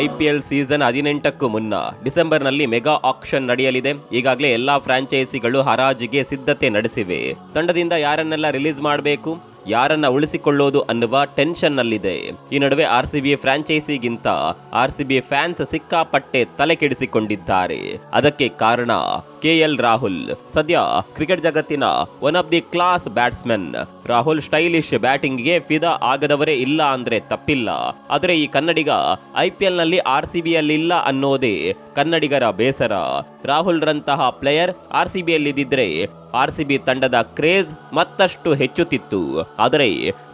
IPL season ಹದಿನೆಂಟಕ್ಕೂ ಮುನ್ನ ಡಿಸೆಂಬರ್ನಲ್ಲಿ mega auction ನಡೆಯಲಿದೆ. ಈಗಾಗಲೇ ಎಲ್ಲಾ ಫ್ರಾಂಚೈಸಿಗಳು ಹರಾಜಿಗೆ ಸಿದ್ಧತೆ ನಡೆಸಿವೆ. ತಂಡದಿಂದ ಯಾರನ್ನೆಲ್ಲ ರಿಲೀಸ್ ಮಾಡಬೇಕು? ಯಾರನ್ನ ಉಳಿಸಿಕೊಳ್ಳೋದು ಅನ್ನುವ ಟೆನ್ಷನ್ನಲ್ಲಿದೆ ಈ ನಡುವೆ ಆರ್ ಸಿ ಬಿ ಫ್ರಾಂಚೈಸಿಗಿಂತ ಆರ್ ಸಿ ಬಿ ಫ್ಯಾನ್ಸ್ ಸಿಕ್ಕಾಪಟ್ಟೆ ತಲೆ ಕೆಡಿಸಿಕೊಂಡಿದ್ದಾರೆ ಅದಕ್ಕೆ ಕಾರಣ ಕೆ ಎಲ್ ರಾಹುಲ್. ಸದ್ಯ ಕ್ರಿಕೆಟ್ ಜಗತ್ತಿನ one of the class batsman Rahul stylish ಬ್ಯಾಟಿಂಗ್ಗೆ ಫಿದಾ ಆಗದವರೇ ಇಲ್ಲ ಅಂದ್ರೆ ತಪ್ಪಿಲ್ಲ. ಆದರೆ ಈ ಕನ್ನಡಿಗ ಐ ಪಿ ಎಲ್ನಲ್ಲಿ ಆರ್ ಸಿ ಇಲ್ಲ ಅನ್ನೋದೇ ಕನ್ನಡಿಗರ ಬೇಸರ. ರಾಹುಲ್ ರಂತಹ ಪ್ಲೇಯರ್ ಆರ್ ಸಿ ಬಿಯಲ್ಲಿದ್ದಿದ್ರೆ ಆರ್ ಸಿ ಬಿ ತಂಡದ ಕ್ರೇಜ್ ಮತ್ತಷ್ಟು ಹೆಚ್ಚುತ್ತಿತ್ತು. ಆದರೆ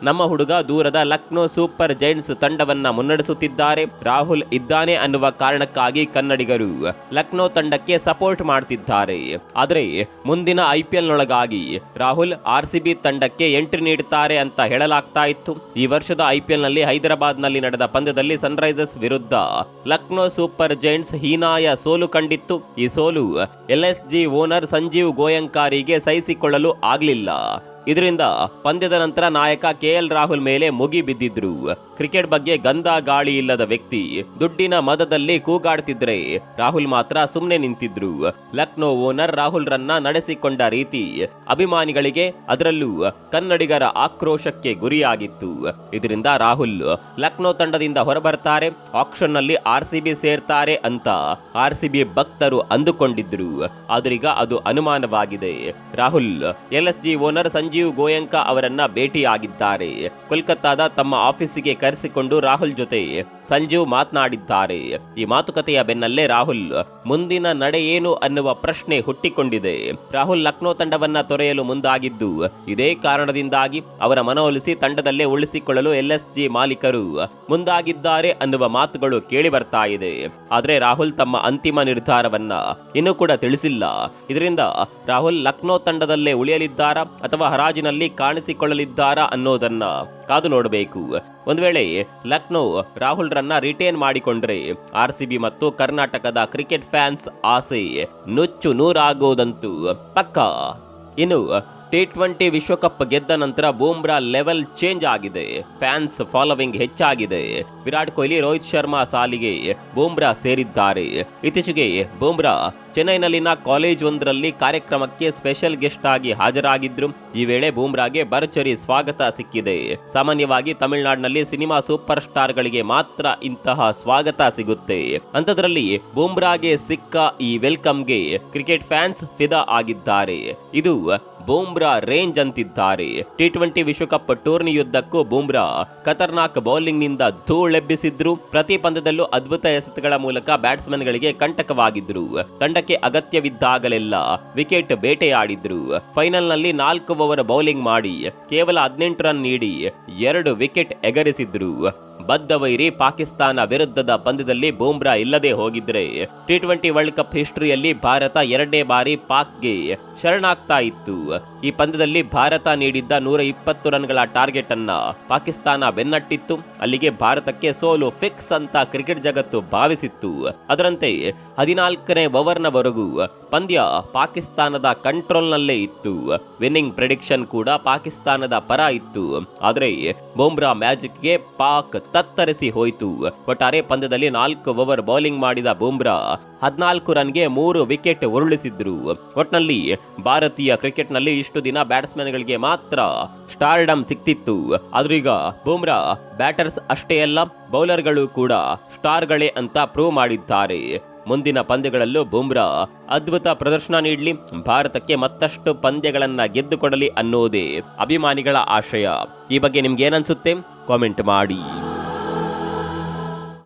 ನಮ್ಮ ಹುಡುಗ ದೂರದ ಲಕ್ನೋ ಸೂಪರ್ ಜೈಂಟ್ಸ್ ತಂಡವನ್ನ ಮುನ್ನಡೆಸುತ್ತಿದ್ದಾರೆ. ರಾಹುಲ್ ಇದ್ದಾನೆ ಅನ್ನುವ ಕಾರಣಕ್ಕಾಗಿ ಕನ್ನಡಿಗರು ಲಕ್ನೋ ತಂಡಕ್ಕೆ ಸಪೋರ್ಟ್ ಮಾಡ್ತಿದ್ದಾರೆ. ಆದರೆ ಮುಂದಿನ ಐ ಪಿ ಎಲ್ ನೊಳಗಾಗಿ ರಾಹುಲ್ ಆರ್ ಸಿ ಬಿ ತಂಡಕ್ಕೆ ಎಂಟ್ರಿ ನೀಡುತ್ತಾರೆ ಅಂತ ಹೇಳಲಾಗ್ತಾ ಇತ್ತು. ಈ ವರ್ಷದ ಐ ಪಿ ಎಲ್ನಲ್ಲಿ ಹೈದರಾಬಾದ್ನಲ್ಲಿ ನಡೆದ ಪಂದ್ಯದಲ್ಲಿ ಸನ್ರೈಸರ್ಸ್ ವಿರುದ್ಧ ಲಕ್ನೋ ಸೂಪರ್ ಜೈಂಟ್ಸ್ ಹೀನಾಯ ಸೋಲು ಕಂಡಿತ್ತು. ಈ ಸೋಲು L S G owner Sanjeev ಗೋಯಂಕಾರಿಗೆ ಸಹಿಸಿಕೊಳ್ಳಲು ಆಗ್ಲಿಲ್ಲ. ಇದರಿಂದ ಪಂದ್ಯದ ನಂತರ ನಾಯಕ ಕೆ ಎಲ್ ರಾಹುಲ್ ಮೇಲೆ ಮುಗಿ ಬಿದ್ದಿದ್ರು. ಕ್ರಿಕೆಟ್ ಬಗ್ಗೆ ಗಂಧ ಗಾಳಿ ಇಲ್ಲದ ವ್ಯಕ್ತಿ. ದುಡ್ಡಿನ ಮದದಲ್ಲಿ ಕೂಗಾಡ್ತಿದ್ರೆ. ರಾಹುಲ್ ಮಾತ್ರ ಸುಮ್ಮನೆ ನಿಂತಿದ್ರು. ಲಕ್ನೋ ಓನರ್ ರಾಹುಲ್ ರನ್ನ ನಡೆಸಿಕೊಂಡ ರೀತಿ. ಅಭಿಮಾನಿಗಳಿಗೆ ಅದರಲ್ಲೂ ಕನ್ನಡಿಗರ ಆಕ್ರೋಶಕ್ಕೆ ಗುರಿಯಾಗಿತ್ತು. ಇದರಿಂದ ರಾಹುಲ್ ಲಕ್ನೋ ತಂಡದಿಂದ ಹೊರಬರ್ತಾರೆ. ಆಕ್ಷನ್ನಲ್ಲಿ ಆರ್ ಸಿ ಬಿ ಸೇರ್ತಾರೆ ಅಂತ ಆರ್ ಸಿ ಬಿ ಭಕ್ತರು ಅಂದುಕೊಂಡಿದ್ರು. ಆದ್ರೀಗ ಅದು ಅನುಮಾನವಾಗಿದೆ. Rahul L S G owner Sanjeev Goenka ಅವರನ್ನ ಭೇಟಿಯಾಗಿದ್ದಾರೆ. ಕೋಲ್ಕತ್ತಾದ ತಮ್ಮ ಆಫೀಸಿಗೆ ಕರೆಸಿಕೊಂಡು ರಾಹುಲ್ ಜೊತೆ ಸಂಜೀವ್ ಮಾತನಾಡಿದ್ದಾರೆ. ಈ ಮಾತುಕತೆಯ ಬೆನ್ನಲ್ಲೇ ರಾಹುಲ್, ಮುಂದಿನ ನಡೆ ಏನು ಅನ್ನುವ ಪ್ರಶ್ನೆ ಹುಟ್ಟಿಕೊಂಡಿದೆ. ರಾಹುಲ್ ಲಕ್ನೋ ತಂಡವನ್ನ ತೊರೆಯಲು ಮುಂದಾಗಿದ್ದು, ಇದೇ ಕಾರಣದಿಂದಾಗಿ ಅವರ ಮನವೊಲಿಸಿ ತಂಡದಲ್ಲೇ ಉಳಿಸಿಕೊಳ್ಳಲು ಎಲ್ ಎಸ್ ಜಿ ಮಾಲೀಕರು ಮುಂದಾಗಿದ್ದಾರೆ ಅನ್ನುವ ಮಾತುಗಳು ಕೇಳಿ ಬರ್ತಾ ಇದೆ. ಆದ್ರೆ ರಾಹುಲ್ ತಮ್ಮ ಅಂತಿಮ ನಿರ್ಧಾರವನ್ನ ಇನ್ನೂ ಕೂಡ ತಿಳಿಸಿಲ್ಲ. ಇದರಿಂದ ರಾಹುಲ್ ಲಕ್ನೋ ತಂಡದಲ್ಲೇ ಉಳಿಯಲಿದ್ದಾರಾ ಅಥವಾ ಹರಾಜಿನಲ್ಲಿ ಕಾಣಿಸಿಕೊಳ್ಳಲಿದ್ದಾರಾ ಅನ್ನೋದನ್ನ ಕಾದು ನೋಡಬೇಕು. ಒಂದು ವೇಳೆ ಲಕ್ನೋ ರಾಹುಲ್ ರನ್ನ ರಿಟೇನ್ ಮಾಡಿಕೊಂಡ್ರೆ, ಆರ್ ಸಿ ಮತ್ತು ಕರ್ನಾಟಕದ ಕ್ರಿಕೆಟ್ ಫ್ಯಾನ್ಸ್ ಆಸೆ ನುಚ್ಚು ನೂರಾಗೋದಂತೂ ಪಕ್ಕ. ಇನ್ನು ಟಿ ಟ್ವೆಂಟಿ ವಿಶ್ವಕಪ್ ಗೆದ್ದ ನಂತರ ಬೂಮ್ರಾ ಲೆವೆಲ್ ಚೇಂಜ್ ಆಗಿದೆ. ಫ್ಯಾನ್ಸ್ ಫಾಲೋವಿಂಗ್ ಹೆಚ್ಚಾಗಿದೆ. ವಿರಾಟ್ ಕೊಹ್ಲಿ, ರೋಹಿತ್ ಶರ್ಮಾ ಸಾಲಿಗೆ ಬೂಮ್ರಾ ಸೇರಿದ್ದಾರೆ. ಇತ್ತೀಚೆಗೆ ಬೂಮ್ರಾ ಚೆನ್ನೈನಲ್ಲಿನ ಕಾಲೇಜ್ ಒಂದರಲ್ಲಿ ಕಾರ್ಯಕ್ರಮಕ್ಕೆ ಸ್ಪೆಷಲ್ ಗೆಸ್ಟ್ ಆಗಿ ಹಾಜರಾಗಿದ್ರು. ಈ ವೇಳೆ ಬೂಮ್ರಾಗೆ ಭರ್ಜರಿ ಸ್ವಾಗತ ಸಿಕ್ಕಿದೆ. ಸಾಮಾನ್ಯವಾಗಿ ತಮಿಳುನಾಡಿನಲ್ಲಿ ಸಿನಿಮಾ ಸೂಪರ್ ಸ್ಟಾರ್ಗಳಿಗೆ ಮಾತ್ರ ಇಂತಹ ಸ್ವಾಗತ ಸಿಗುತ್ತೆ. ಅಂಥದ್ರಲ್ಲಿ ಬೂಮ್ರಾಗೆ ಸಿಕ್ಕ ಈ ವೆಲ್ಕಮ್ಗೆ ಕ್ರಿಕೆಟ್ ಫ್ಯಾನ್ಸ್ ಫಿದಾ ಆಗಿದ್ದಾರೆ. ಇದು ಬೂಮ್ರಾ ರೇಂಜ್ ಅಂತಿದ್ದಾರೆ. ಟಿ ಟ್ವೆಂಟಿ ವಿಶ್ವಕಪ್ ಟೂರ್ನಿಯುದ್ದಕ್ಕೂ ಬೂಮ್ರಾ ಖತರ್ನಾಕ್ ಬೌಲಿಂಗ್ನಿಂದ ಧೂಳೆಬ್ಬಿಸಿದ್ರು. ಪ್ರತಿ ಪಂದ್ಯದಲ್ಲೂ ಅದ್ಭುತ ಎಸೆತಗಳ ಮೂಲಕ ಬ್ಯಾಟ್ಸ್ಮನ್ ಗಳಿಗೆ ಕಂಟಕವಾಗಿದ್ರು. ತಂಡಕ್ಕೆ ಅಗತ್ಯವಿದ್ದಾಗಲೆಲ್ಲ ವಿಕೆಟ್ ಬೇಟೆಯಾಡಿದ್ರು. ಫೈನಲ್ನಲ್ಲಿ ನಾಲ್ಕು ಓವರ್ ಬೌಲಿಂಗ್ ಮಾಡಿ ಕೇವಲ ಹದಿನೆಂಟು ರನ್ ನೀಡಿ ಎರಡು ವಿಕೆಟ್ ಎಗರಿಸಿದ್ರು. ಬದ್ಧ ವೈರಿ ಪಾಕಿಸ್ತಾನ ವಿರುದ್ಧದ ಪಂದ್ಯದಲ್ಲಿ ಬೂಮ್ರಾ ಇಲ್ಲದೆ ಹೋಗಿದ್ರೆ. ಟಿ ಟ್ವೆಂಟಿ ವರ್ಲ್ಡ್ ಕಪ್ ಹಿಸ್ಟರಿಯಲ್ಲಿ ಭಾರತ ಎರಡನೇ ಬಾರಿ ಪಾಕ್ಗೆ ಶರಣಾಗ್ತಾ ಇತ್ತು. ಈ ಪಂದ್ಯದಲ್ಲಿ ಭಾರತ ನೀಡಿದ್ದ ನೂರ ಇಪ್ಪತ್ತು ರನ್ಗಳ ಟಾರ್ಗೆಟ್ ಅನ್ನ ಪಾಕಿಸ್ತಾನ ಬೆನ್ನಟ್ಟಿತ್ತು. ಅಲ್ಲಿಗೆ ಭಾರತಕ್ಕೆ ಸೋಲು ಫಿಕ್ಸ್ ಅಂತ ಕ್ರಿಕೆಟ್ ಜಗತ್ತು ಭಾವಿಸಿತ್ತು. ಅದರಂತೆ ಹದಿನಾಲ್ಕನೇ ಓವರ್ನವರೆಗೂ ಪಂದ್ಯ ಪಾಕಿಸ್ತಾನದ ಕಂಟ್ರೋಲ್ನಲ್ಲೇ ಇತ್ತು. ವಿನ್ನಿಂಗ್ ಪ್ರೆಡಿಕ್ಷನ್ ಕೂಡ ಪಾಕಿಸ್ತಾನದ ಪರ ಇತ್ತು. ಆದರೆ ಬೂಮ್ರಾ ಮ್ಯಾಜಿಕ್ಗೆ ಪಾಕ್ ತತ್ತರಿಸಿ ಹೋಯಿತು. ಒಟ್ಟಾರೆ ಪಂದ್ಯದಲ್ಲಿ ನಾಲ್ಕು ಓವರ್ ಬೌಲಿಂಗ್ ಮಾಡಿದ ಬೂಮ್ರಾ ಹದಿನಾಲ್ಕು ರನ್ಗೆ ಮೂರು ವಿಕೆಟ್ ಉರುಳಿಸಿದ್ರು. ಒಟ್ನಲ್ಲಿ ಭಾರತೀಯ ಕ್ರಿಕೆಟ್ನಲ್ಲಿ ಇಷ್ಟು ದಿನ ಬ್ಯಾಟ್ಸ್ಮನ್ಗಳಿಗೆ ಮಾತ್ರ ಸ್ಟಾರ್ಡಮ್ ಸಿಕ್ತಿತ್ತು. ಆದ್ರೀಗ ಬೂಮ್ರಾ ಬ್ಯಾಟರ್ಸ್ ಅಷ್ಟೇ ಅಲ್ಲ, ಬೌಲರ್ಗಳು ಕೂಡ ಸ್ಟಾರ್ಗಳೇ ಅಂತ ಪ್ರೂವ್ ಮಾಡಿದ್ದಾರೆ. ಮುಂದಿನ ಪಂದ್ಯಗಳಲ್ಲೂ ಬುಮ್ರಾ ಅದ್ಭುತ ಪ್ರದರ್ಶನ ನೀಡಲಿ. ಭಾರತಕ್ಕೆ ಮತ್ತಷ್ಟು ಪಂದ್ಯಗಳನ್ನ ಗೆದ್ದುಕೊಡಲಿ ಅನ್ನೋದೇ ಅಭಿಮಾನಿಗಳ ಆಶಯ. ಈ ಬಗ್ಗೆ ನಿಮ್ಗೆ ಏನನ್ಸುತ್ತೆ ಕಾಮೆಂಟ್ ಮಾಡಿ.